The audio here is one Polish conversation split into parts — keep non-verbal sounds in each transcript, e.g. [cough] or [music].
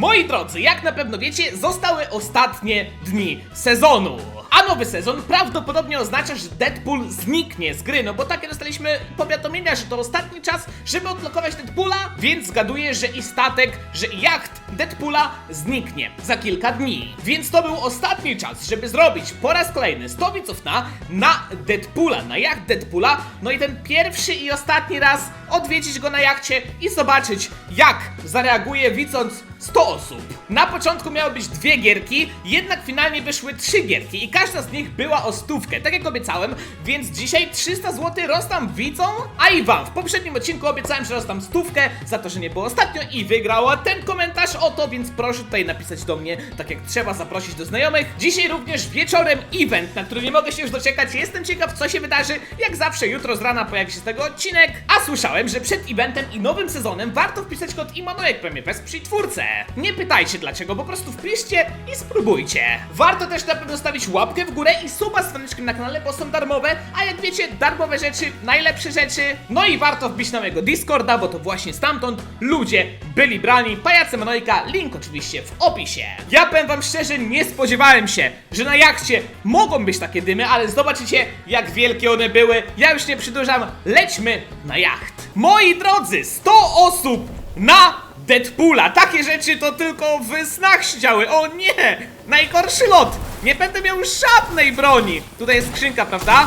Moi drodzy, jak na pewno wiecie, zostały ostatnie dni sezonu. A nowy sezon prawdopodobnie oznacza, że Deadpool zniknie z gry, no bo takie dostaliśmy powiadomienia, że to ostatni czas, żeby odblokować Deadpoola, więc zgaduję, że i statek, że i jacht Deadpoola zniknie za kilka dni. Więc to był ostatni czas, żeby zrobić po raz kolejny 100 widzów na, na Deadpoola, na jacht Deadpoola, no i ten pierwszy i ostatni raz odwiedzić go na jachcie i zobaczyć, jak zareaguje widząc 100 osób. Na początku miały być dwie gierki, jednak finalnie wyszły trzy gierki i każda z nich była o stówkę, tak jak obiecałem, więc dzisiaj 300 zł rozdam widzom, a i wam. W poprzednim odcinku obiecałem, że rozdam stówkę za to, że nie było ostatnio i wygrała ten komentarz o to, więc proszę tutaj napisać do mnie, tak jak trzeba zaprosić do znajomych. Dzisiaj również wieczorem event, na który nie mogę się już doczekać. Jestem ciekaw, co się wydarzy. Jak zawsze jutro z rana pojawi się z tego odcinek, a słyszałem, że przed eventem i nowym sezonem warto wpisać kod Imanojek Premie wesprzyj twórcę. Nie pytajcie dlaczego, po prostu wpiszcie i spróbujcie. Warto też na pewno stawić łapkę w górę i suba z dzwoneczkiem na kanale, bo są darmowe, a jak wiecie, darmowe rzeczy, najlepsze rzeczy. No i warto wbić na mojego Discorda, bo to właśnie stamtąd ludzie byli brani. Pajace Manojka, link oczywiście w opisie. Ja powiem wam szczerze, nie spodziewałem się, że na jachcie mogą być takie dymy, ale zobaczycie jak wielkie one były. Ja już nie przedłużam, lećmy na jacht. Moi drodzy, 100 osób na Deadpoola. Takie rzeczy to tylko w snach się działy. O nie! Najgorszy lot! Nie będę miał żadnej broni. Tutaj jest skrzynka, prawda?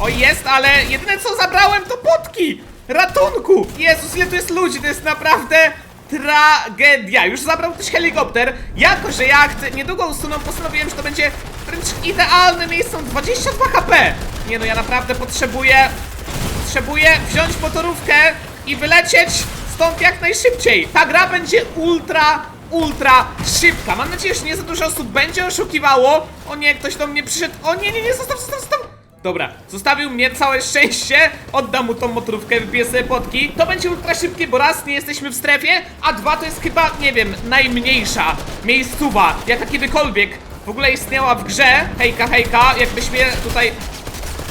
O jest, ale jedyne co zabrałem to potki! Ratunku! Jezus, ile tu jest ludzi, to jest naprawdę tragedia. Już zabrał ktoś helikopter. Jako, że jacht niedługo usuną, postanowiłem, że to będzie wręcz idealne miejsce. Mam 22 HP. Nie no, ja naprawdę potrzebuję Potrzebuję wziąć motorówkę i wylecieć stąd jak najszybciej. Ta gra będzie ultra, ultra szybka. Mam nadzieję, że nie za dużo osób będzie oszukiwało. O nie, ktoś do mnie przyszedł. O nie, nie, nie, zostaw, zostaw, zostaw. Dobra, zostawił mnie całe szczęście. Oddam mu tą motorówkę, wypiję sobie potki. To będzie ultra szybkie, bo raz nie jesteśmy w strefie, a dwa to jest chyba, nie wiem, najmniejsza miejscowa, jaka kiedykolwiek w ogóle istniała w grze. Hejka, hejka, jakbyś mnie tutaj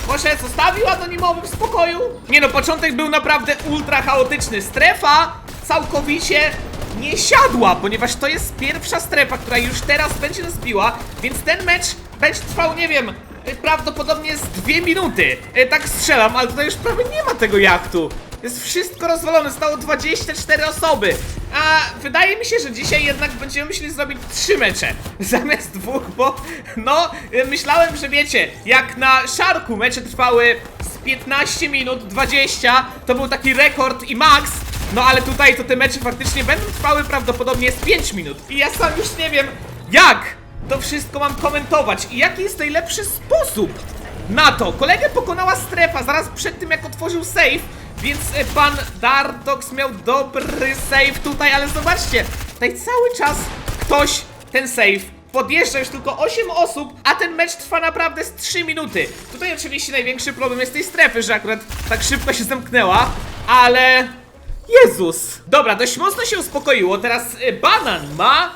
może zostawił anonimowy w spokoju? Nie no, początek był naprawdę ultra chaotyczny. Strefa całkowicie nie siadła, ponieważ to jest pierwsza strefa, która już teraz będzie nas biła, więc ten mecz będzie trwał, nie wiem, y, prawdopodobnie z dwie minuty. Y, Tak strzelam, ale tutaj już prawie nie ma tego jachtu. Jest wszystko rozwalone, stało 24 osoby. A wydaje mi się, że dzisiaj jednak będziemy musieli zrobić trzy mecze [laughs] zamiast dwóch, bo no myślałem, że wiecie, jak na Sharku mecze trwały z 15 minut 20, to był taki rekord i max. No ale tutaj to te mecze faktycznie będą trwały prawdopodobnie z 5 minut. I ja sam już nie wiem, jak to wszystko mam komentować i jaki jest najlepszy sposób na to. Kolegę pokonała strefa zaraz przed tym, jak otworzył safe, więc e, pan Dardox miał dobry save tutaj, ale zobaczcie, tutaj cały czas ktoś ten save podjeżdża już tylko 8 osób, a ten mecz trwa naprawdę z 3 minuty. Tutaj oczywiście największy problem jest tej strefy, że akurat tak szybko się zamknęła, ale... Jezus! Dobra, dość mocno się uspokoiło, teraz y, banan ma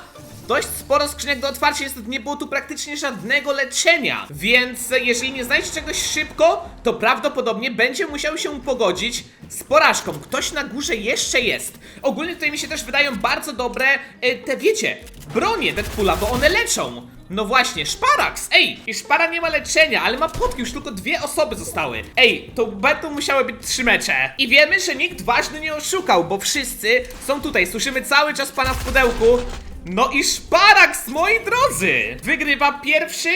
dość sporo skrzynek do otwarcia, niestety nie było tu praktycznie żadnego leczenia, więc jeżeli nie znajdzie czegoś szybko, to prawdopodobnie będzie musiał się pogodzić z porażką. Ktoś na górze jeszcze jest. Ogólnie tutaj mi się też wydają bardzo dobre, e, te wiecie, bronie Deadpoola, bo one leczą. No właśnie, Szparax! Ej, i Szpara nie ma leczenia, ale ma potki, już tylko dwie osoby zostały. Ej, to będą musiały być trzy mecze. I wiemy, że nikt ważny nie oszukał, bo wszyscy są tutaj. Słyszymy cały czas pana w pudełku. No i Szparax, moi drodzy! Wygrywa pierwszy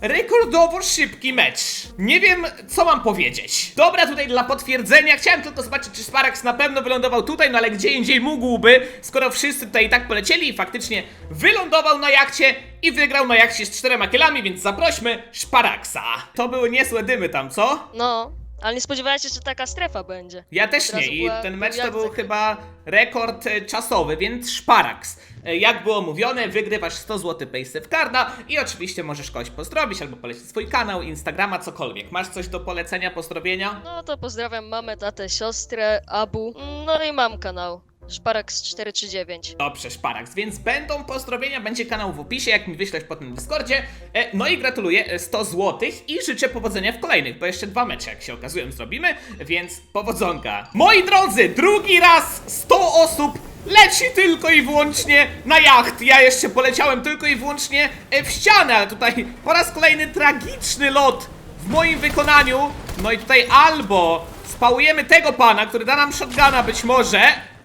rekordowo szybki mecz. Nie wiem, co mam powiedzieć. Dobra, tutaj dla potwierdzenia. Chciałem tylko zobaczyć, czy Sparax na pewno wylądował tutaj, no ale gdzie indziej mógłby, skoro wszyscy tutaj i tak polecieli i faktycznie wylądował na jachcie i wygrał na jachcie z czterema kielami, więc zaprośmy Szparaksa. To były niezłe dymy tam, co? No, ale nie spodziewałem się, że taka strefa będzie. Ja też Od razu nie i była- ten mecz to był Jacek. chyba rekord e, czasowy, więc Szparaks. E, Jak było mówione, wygrywasz 100 zł Paysafe Carda i oczywiście możesz kogoś pozdrowić albo polecić swój kanał, Instagrama, cokolwiek. Masz coś do polecenia, pozdrowienia? No to pozdrawiam mamę, tatę, siostrę, Abu. No i mam kanał. Szparaks 439. Dobrze, Szparaks, więc będą pozdrowienia, będzie kanał w opisie, jak mi wyślesz po tym Discordzie. E, No i gratuluję e, 100 zł i życzę powodzenia w kolejnych, bo jeszcze dwa mecze, jak się okazują, zrobimy, więc powodzonka. Moi drodzy, drugi raz 100 osób leci tylko i wyłącznie na jacht. Ja jeszcze poleciałem tylko i wyłącznie e, w ścianę, ale tutaj po raz kolejny tragiczny lot w moim wykonaniu. No i tutaj albo spałujemy tego pana, który da nam shotguna być może,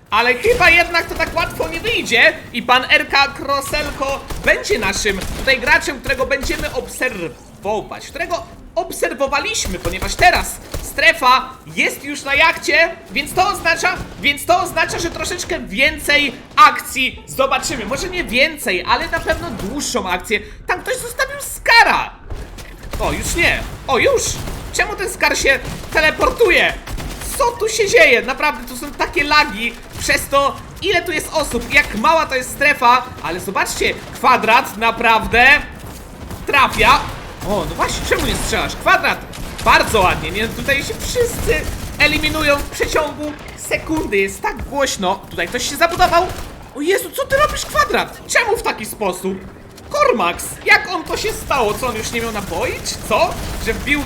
ale chyba jednak to tak łatwo nie wyjdzie i pan RK Kroselko będzie naszym tutaj graczem, którego będziemy obserwować, którego obserwowaliśmy, ponieważ teraz strefa jest już na jachcie, więc to oznacza, więc to oznacza, że troszeczkę więcej akcji zobaczymy. Może nie więcej, ale na pewno dłuższą akcję. Tam ktoś zostawił skara. O, już nie. O, już. Czemu ten skar się teleportuje? Co tu się dzieje? Naprawdę, tu są takie lagi przez to, ile tu jest osób, jak mała to jest strefa, ale zobaczcie, kwadrat naprawdę trafia. O, no właśnie, czemu nie strzelasz? Kwadrat! Bardzo ładnie, nie? Tutaj się wszyscy eliminują w przeciągu sekundy. Jest tak głośno. Tutaj ktoś się zabudował. O Jezu, co ty robisz, kwadrat? Czemu w taki sposób? Kormax, jak on to się stało? Co, on już nie miał naboi, czy co? Że wbił...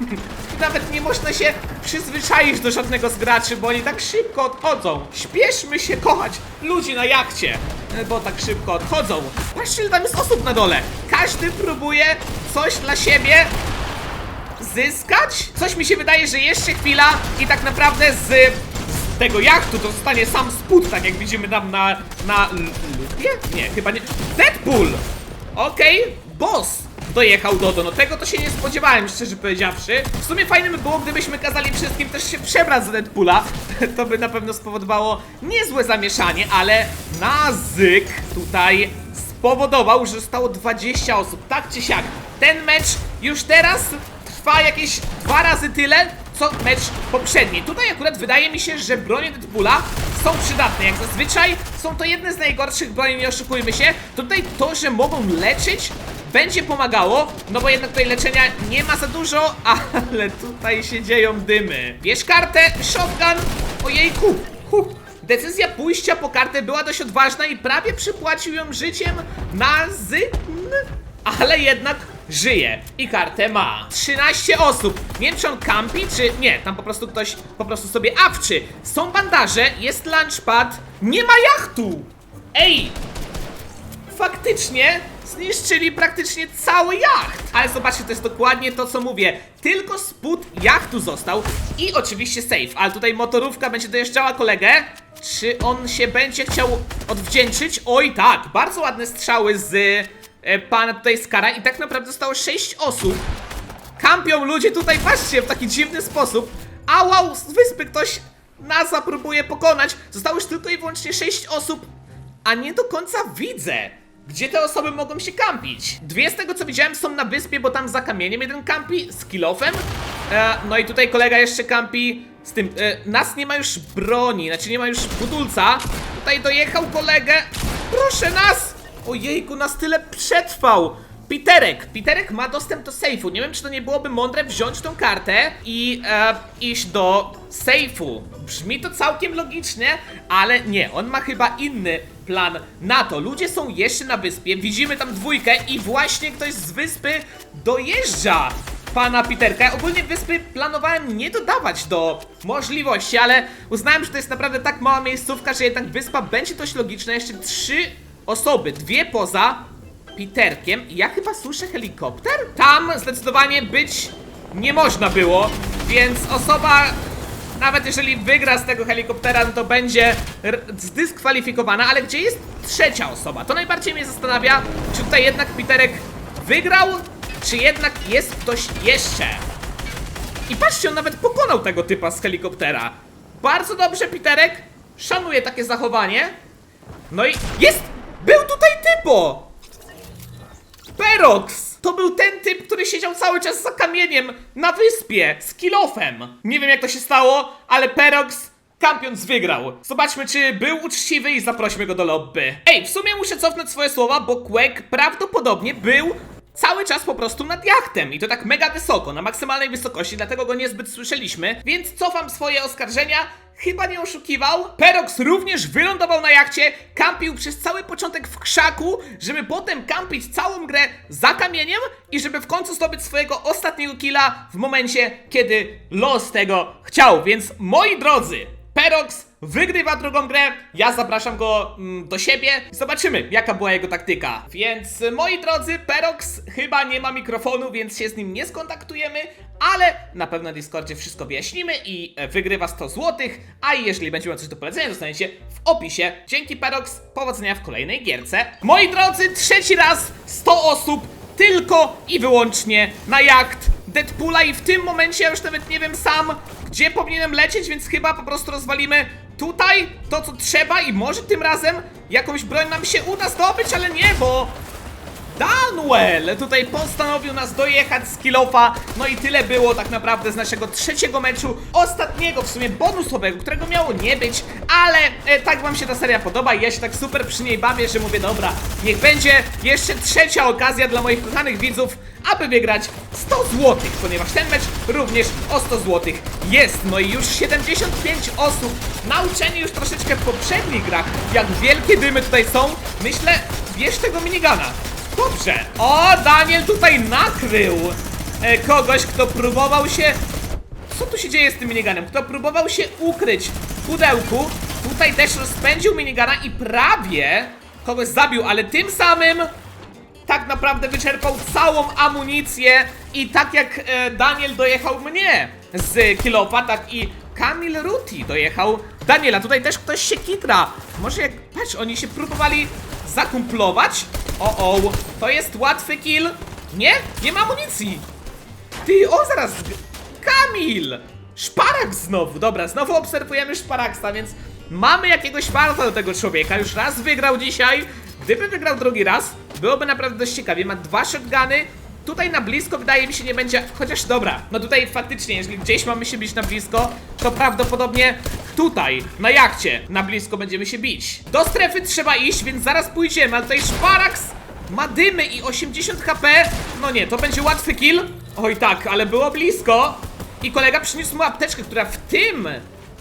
[laughs] Nawet nie można się przyzwyczaić do żadnego z graczy, bo oni tak szybko odchodzą. Śpieszmy się kochać ludzi na jachcie, e, bo tak szybko odchodzą. Patrzcie, ile tam jest osób na dole. Każdy próbuje coś dla siebie zyskać. Coś mi się wydaje, że jeszcze chwila i tak naprawdę z, z tego jachtu to zostanie sam spód, tak jak widzimy tam na... na... lupie? Nie, chyba nie. Deadpool! Okej, boss dojechał Dodo, no tego to się nie spodziewałem, szczerze powiedziawszy. W sumie fajne by było, gdybyśmy kazali wszystkim też się przebrać za Deadpoola. [laughs] To by na pewno spowodowało niezłe zamieszanie, ale nazyk tutaj spowodował, że zostało 20 osób, tak czy siak. Ten mecz już teraz trwa jakieś dwa razy tyle, co mecz poprzedni. Tutaj akurat wydaje mi się, że bronie Deadpoola są przydatne. Jak zazwyczaj są to jedne z najgorszych broni, nie oszukujmy się. Tutaj to, że mogą leczyć, będzie pomagało, no bo jednak tutaj leczenia nie ma za dużo, [laughs] ale tutaj się dzieją dymy. Bierz kartę, shotgun, ojejku, huh. Decyzja pójścia po kartę była dość odważna i prawie przypłacił ją życiem na zyn, ale jednak żyje i kartę ma. 13 osób. Nie wiem, czy on kampi, czy nie. Tam po prostu ktoś po prostu sobie awczy. Są bandaże, jest lunchpad, nie ma jachtu. Ej, faktycznie zniszczyli praktycznie cały jacht. Ale zobaczcie, to jest dokładnie to, co mówię. Tylko spód jachtu został i oczywiście safe. Ale tutaj motorówka będzie dojeżdżała kolegę. Czy on się będzie chciał odwdzięczyć? Oj tak, bardzo ładne strzały z e, pana tutaj Skara i tak naprawdę zostało 6 osób. Kampią ludzie tutaj, patrzcie, w taki dziwny sposób. A wow, z wyspy ktoś nas próbuje pokonać. Zostało już tylko i wyłącznie 6 osób a nie do końca widzę, gdzie te osoby mogą się kampić. Dwie z tego co widziałem są na wyspie, bo tam za kamieniem jeden kampi z kilofem. E, no i tutaj kolega jeszcze kampi z tym. E, nas nie ma już broni, znaczy nie ma już budulca. Tutaj dojechał kolegę. Proszę nas! Ojejku, nas tyle przetrwał. Piterek, Piterek ma dostęp do sejfu. Nie wiem, czy to nie byłoby mądre wziąć tą kartę i e, iść do sejfu. Brzmi to całkiem logicznie, ale nie, on ma chyba inny plan na to. Ludzie są jeszcze na wyspie, widzimy tam dwójkę i właśnie ktoś z wyspy dojeżdża pana Piterka. Ogólnie wyspy planowałem nie dodawać do możliwości, ale uznałem, że to jest naprawdę tak mała miejscówka, że jednak wyspa będzie dość logiczna. Jeszcze trzy osoby, dwie poza Piterkiem. Ja chyba słyszę helikopter? Tam zdecydowanie być nie można było, więc osoba, nawet jeżeli wygra z tego helikoptera, no to będzie zdyskwalifikowana, ale gdzie jest trzecia osoba? To najbardziej mnie zastanawia, czy tutaj jednak Piterek wygrał, czy jednak jest ktoś jeszcze. I patrzcie, on nawet pokonał tego typa z helikoptera. Bardzo dobrze, Piterek. Szanuję takie zachowanie. No i jest! Był tutaj typo! Perox! To był ten typ, który siedział cały czas za kamieniem na wyspie z kilofem. Nie wiem jak to się stało, ale Perox kampiąc wygrał. Zobaczmy, czy był uczciwy i zaprośmy go do lobby. Ej, w sumie muszę cofnąć swoje słowa, bo Quake prawdopodobnie był cały czas po prostu nad jachtem i to tak mega wysoko, na maksymalnej wysokości, dlatego go niezbyt słyszeliśmy, więc cofam swoje oskarżenia. Chyba nie oszukiwał. Perox również wylądował na jachcie, kampił przez cały początek w krzaku, żeby potem kampić całą grę za kamieniem i żeby w końcu zdobyć swojego ostatniego killa w momencie, kiedy los tego chciał. Więc moi drodzy, Perox wygrywa drugą grę, ja zapraszam go mm, do siebie zobaczymy, jaka była jego taktyka. Więc y, moi drodzy, Perox chyba nie ma mikrofonu, więc się z nim nie skontaktujemy, ale na pewno na Discordzie wszystko wyjaśnimy i e, wygrywa 100 zł, a jeżeli będzie miał coś do polecenia, dostaniecie w opisie. Dzięki Perox, powodzenia w kolejnej gierce. Moi drodzy, trzeci raz 100 osób tylko i wyłącznie na jacht Deadpoola i w tym momencie ja już nawet nie wiem sam, gdzie powinienem lecieć, więc chyba po prostu rozwalimy tutaj to, co trzeba i może tym razem jakąś broń nam się uda zdobyć, ale nie, bo Danuel tutaj postanowił nas dojechać z kilofa. No i tyle było tak naprawdę z naszego trzeciego meczu, ostatniego w sumie bonusowego, którego miało nie być, ale e, tak wam się ta seria podoba i ja się tak super przy niej bawię, że mówię dobra, niech będzie jeszcze trzecia okazja dla moich kochanych widzów, aby wygrać 100 zł, ponieważ ten mecz również o 100 zł jest. No i już 75 osób, nauczeni już troszeczkę w poprzednich grach, jak wielkie dymy tutaj są, myślę, bierz tego minigana. Dobrze. O, Daniel tutaj nakrył e, kogoś, kto próbował się... Co tu się dzieje z tym miniganem? Kto próbował się ukryć w pudełku, tutaj też rozpędził minigana i prawie kogoś zabił, ale tym samym tak naprawdę wyczerpał całą amunicję i tak jak e, Daniel dojechał mnie z Kilofa, tak i Kamil Ruti dojechał Daniela. Tutaj też ktoś się kitra. Może jak, patrz, oni się próbowali zakumplować. O, o, to jest łatwy kill. Nie? Nie ma amunicji. Ty, o zaraz, Kamil! Szparak znowu, dobra, znowu obserwujemy Szparaksa, więc mamy jakiegoś farta do tego człowieka, już raz wygrał dzisiaj, gdyby wygrał drugi raz, byłoby naprawdę dość ciekawie, ma dwa shotguny, tutaj na blisko wydaje mi się nie będzie, chociaż dobra, no tutaj faktycznie, jeżeli gdzieś mamy się bić na blisko, to prawdopodobnie tutaj, na jachcie, na blisko będziemy się bić. Do strefy trzeba iść, więc zaraz pójdziemy, ale tutaj Szparaks ma dymy i 80 HP. No nie, to będzie łatwy kill. Oj tak, ale było blisko. I kolega przyniósł mu apteczkę, która w tym,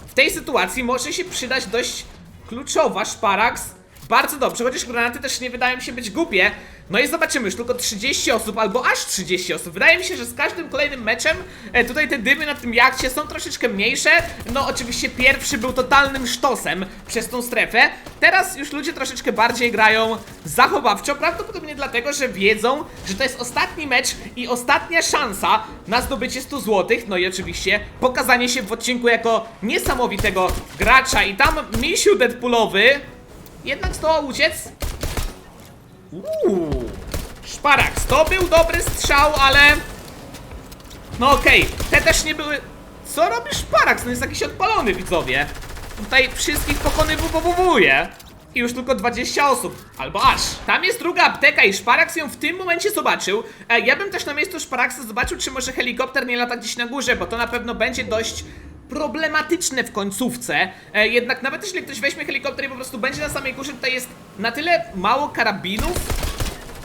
w tej sytuacji może się przydać dość kluczowa. Szparaks. Bardzo dobrze, chociaż granaty też nie wydają się być głupie. No i zobaczymy, już tylko 30 osób, albo aż 30 osób. Wydaje mi się, że z każdym kolejnym meczem e, tutaj te dymy na tym jachcie są troszeczkę mniejsze. No oczywiście pierwszy był totalnym sztosem przez tą strefę. Teraz już ludzie troszeczkę bardziej grają zachowawczo, prawdopodobnie dlatego, że wiedzą, że to jest ostatni mecz i ostatnia szansa na zdobycie 100 zł. No i oczywiście pokazanie się w odcinku jako niesamowitego gracza. I tam misiu Deadpoolowy jednak zdołał uciec. Uuu, Szparaks, to był dobry strzał, ale... No okej, te też nie były... Co robi Szparaks? No jest jakiś odpalony, widzowie. Tutaj wszystkich pokonywuje. I już tylko 20 osób, albo aż. Tam jest druga apteka i Szparaks ją w tym momencie zobaczył. E, ja bym też na miejscu Szparaksa zobaczył, czy może helikopter nie lata gdzieś na górze, bo to na pewno będzie dość problematyczne w końcówce. E, jednak nawet jeśli ktoś weźmie helikopter i po prostu będzie na samej górze, tutaj jest na tyle mało karabinów.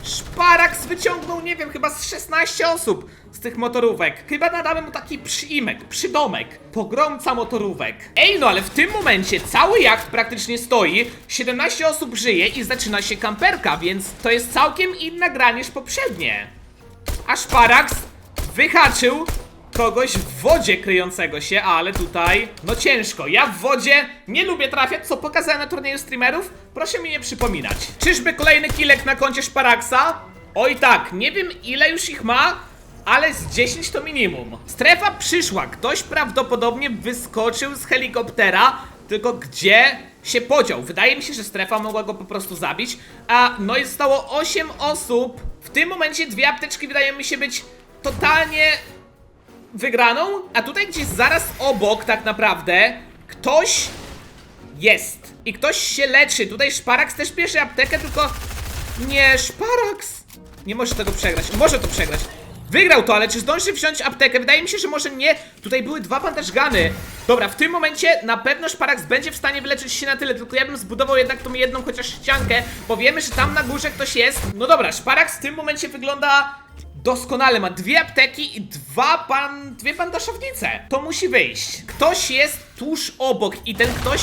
Szparaks wyciągnął, nie wiem, chyba z 16 osób z tych motorówek. Chyba nadamy mu taki przyimek, przydomek. Pogromca motorówek. Ej, no ale w tym momencie cały jacht praktycznie stoi, 17 osób żyje i zaczyna się kamperka, więc to jest całkiem inna gra niż poprzednie. A Szparaks wyhaczył kogoś w wodzie kryjącego się, ale tutaj, no ciężko. Ja w wodzie nie lubię trafiać, co pokazałem na turnieju streamerów. Proszę mi nie przypominać. Czyżby kolejny kilek na koncie Szparaksa? Oj tak, nie wiem ile już ich ma, ale z 10 to minimum. Strefa przyszła, ktoś prawdopodobnie wyskoczył z helikoptera, tylko gdzie się podział? Wydaje mi się, że strefa mogła go po prostu zabić. A no i zostało 8 osób. W tym momencie dwie apteczki wydają mi się być totalnie wygraną, a tutaj gdzieś zaraz obok tak naprawdę ktoś jest i ktoś się leczy. Tutaj Szparaks też bierze aptekę, tylko nie, Szparaks nie może tego przegrać. Może to przegrać. Wygrał to, ale czy zdąży wziąć aptekę? Wydaje mi się, że może nie. Tutaj były dwa bandażgany. Dobra, w tym momencie na pewno Szparaks będzie w stanie wyleczyć się na tyle, tylko ja bym zbudował jednak tą jedną chociaż ściankę, bo wiemy, że tam na górze ktoś jest. No dobra, Szparaks w tym momencie wygląda Doskonale, ma dwie apteki i dwa pan, dwie bandaszownice. To musi wyjść. Ktoś jest tuż obok i ten ktoś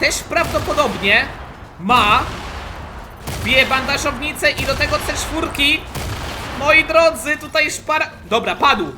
też prawdopodobnie ma dwie bandaszownice i do tego C4. Moi drodzy, tutaj szpara... Dobra, padł.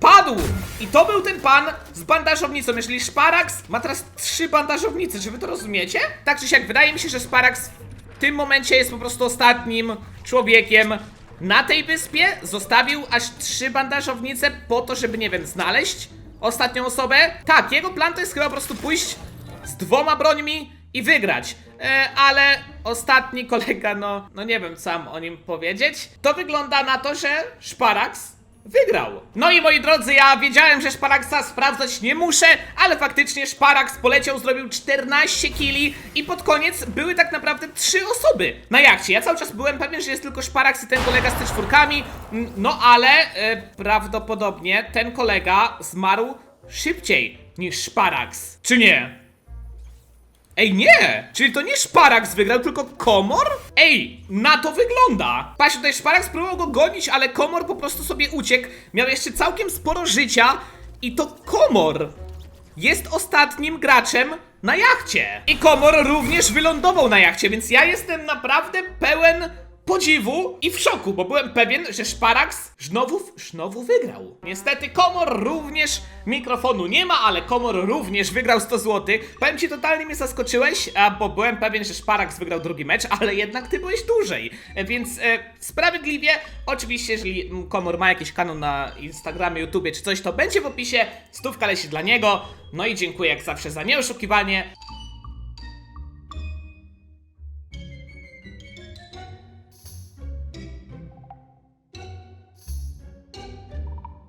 Padł! I to był ten pan z bandażownicą. Jeżeli Szparax ma teraz trzy bandażownice, czy wy to rozumiecie? Tak czy siak, wydaje mi się, że Szparax w tym momencie jest po prostu ostatnim człowiekiem na tej wyspie. Zostawił aż trzy bandażownice po to, żeby, nie wiem, znaleźć ostatnią osobę. Tak, jego plan to jest chyba po prostu pójść z dwoma brońmi i wygrać. E, ale ostatni kolega, no, no nie wiem co mam o nim powiedzieć. To wygląda na to, że Szparax wygrał. No i moi drodzy, ja wiedziałem, że Szparaksa sprawdzać nie muszę, ale faktycznie Szparaks poleciał, zrobił 14 kili i pod koniec były tak naprawdę trzy osoby na jachcie. Ja cały czas byłem pewien, że jest tylko Szparaks i ten kolega z czwórkami, no ale e, prawdopodobnie ten kolega zmarł szybciej niż Szparaks. Czy nie? Ej, nie! Czyli to nie Szparaks wygrał, tylko Komor? Ej, na to wygląda! Patrz, tutaj Szparaks próbował go gonić, ale Komor po prostu sobie uciekł. Miał jeszcze całkiem sporo życia i to Komor jest ostatnim graczem na jachcie. I Komor również wylądował na jachcie, więc ja jestem naprawdę pełen podziwu i w szoku, bo byłem pewien, że Szparaks znowu, znowu wygrał. Niestety Komor również mikrofonu nie ma, ale Komor również wygrał 100 zł. Powiem ci, totalnie mnie zaskoczyłeś, a, bo byłem pewien, że Szparaks wygrał drugi mecz, [laughs] ale jednak ty byłeś dłużej. E, Więc e, sprawiedliwie, oczywiście, jeżeli Komor ma jakiś kanał na Instagramie, YouTubie czy coś, to będzie w opisie. Stówka leci dla niego. No i dziękuję jak zawsze za nieoszukiwanie.